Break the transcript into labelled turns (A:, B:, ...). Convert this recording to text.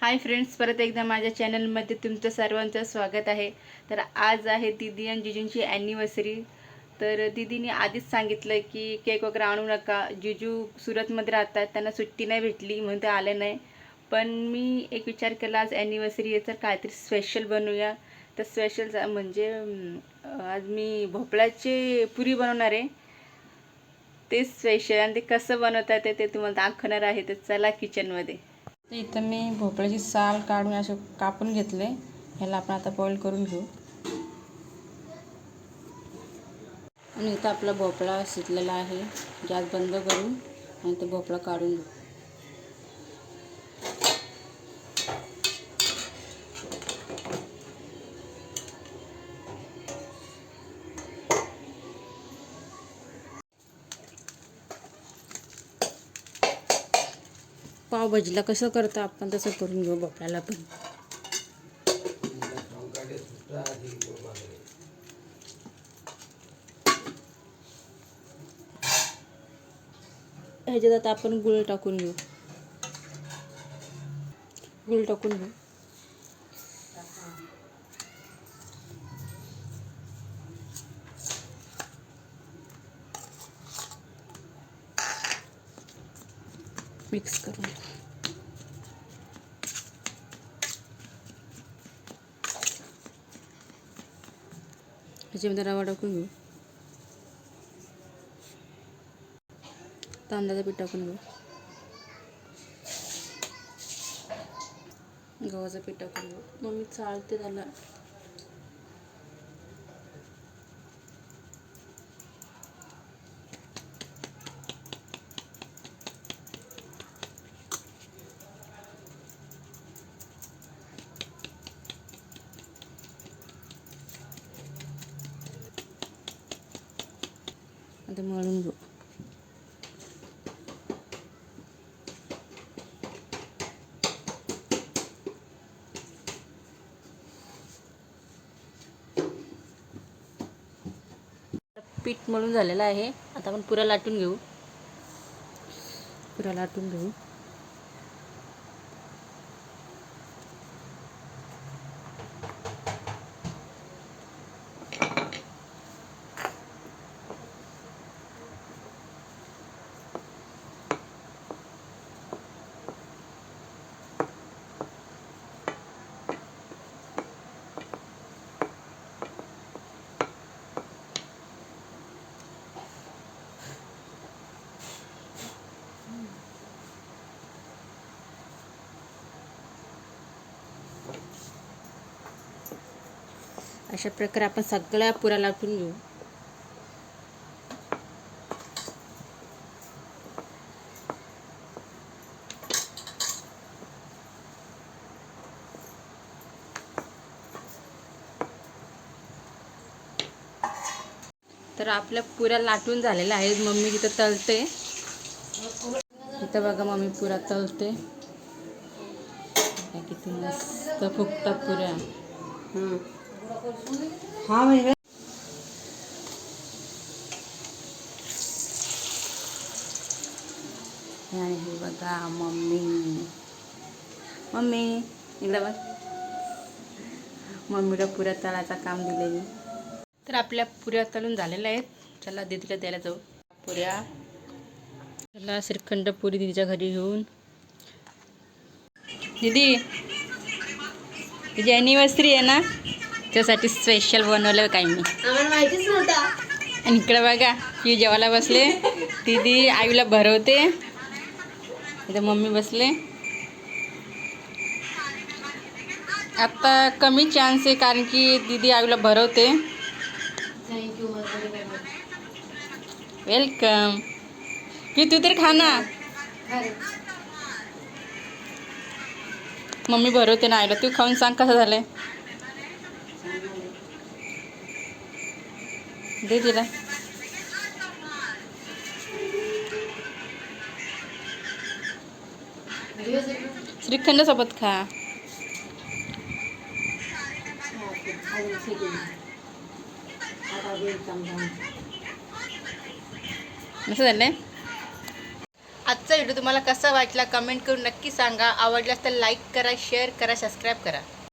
A: Hi friends परत एकदा माझ्या चॅनलमध्ये तुमचं सर्वांचं स्वागत आहे. तर आज आहे दीदी आणि जिजूंची ॲनिव्हर्सरी तर दिदीने आधीच सांगितलं की केक वगैरे आणू नका. जिजू सुरतमध्ये राहतात त्यांना सुट्टी नाही भेटली म्हणून ते आले नाही. पण मी एक विचार केला आज ॲनिव्हर्सरी आहे तर काहीतरी स्पेशल बनवूया. तर स्पेशल म्हणजे आज मी भोपळ्याचे पुरी बनवणार आहे. ते स्पेशल आणि ते कसं बनवतात ते ते तुम्हाला दाखवणार आहे. तर चला किचनमध्ये तर इथं मी भोपळ्याची साल काढून असे कापून घेतले. ह्याला आपण आता बॉईल करून घेऊ. आणि इथं आपला भोपळा शिजलेला आहे. गॅस बंद करून आणि तो भोपळा काढून घेऊ. पावभाजीला कसं करतो आपण तसं करून घेऊ भोपळ्याला पण. ह्याच्यात आता आपण गुळ टाकून घेऊ. गुळ टाकून घेऊ. मिक्स करून ह्याच्यामध्ये रवा टाकून घेऊ तांदळाचं पीठ टाकून घेऊ गव्हाचं पीठ टाकून घेऊ मम्मी चालते त्याला आता मळून घेऊ पीठ मळून झालेलं आहे. आता आपण पुऱ्या लाटून घेऊ. पुऱ्या लाटून घेऊ. अशा प्रकारे आपण सगळ्या पुऱ्या लाटून घेऊ. तर आपल्या पुऱ्या लाटून झालेल्या आहेत. मम्मी तिथं तळते. इथं बघा मम्मी पुऱ्या तळते. किती मस्त फुकतात पुऱ्या.
B: हा म्हणजे
A: आणि हे बघा मम्मी. मम्मी इकडे बघ. मम्मीला पुऱ्या तळाचा काम दिलेली तर आपल्या पुऱ्या तळून झालेल्या आहेत. चला दीदीला द्यायला जाऊ. पुऱ्या. चला श्रीखंड पुरी दीदीच्या घरी घेऊन. दीदी तुझी ॲनिव्हर्सरी आहे ना? त्यासाठी स्पेशल बनवलं काय मी.
B: आम्हाला माहितीच नव्हता.
A: आणि इकडे बघा ही जेवायला बसले. दीदी आईला भरवते. इथं मम्मी बसले. आता कमी चान्स आहे कारण की दीदी आईला भरवते. वेलकम की तू तर खा ना. मम्मी भरवते ना आईला. तू खाऊन सांग कसं झालंय. दे तिला. श्रीखंड सोबत खा. असं झालंय. आजचा व्हिडिओ तुम्हाला कसा वाटला कमेंट करून नक्की सांगा. आवडल्यास तर लाईक करा शेअर करा सबस्क्राईब करा.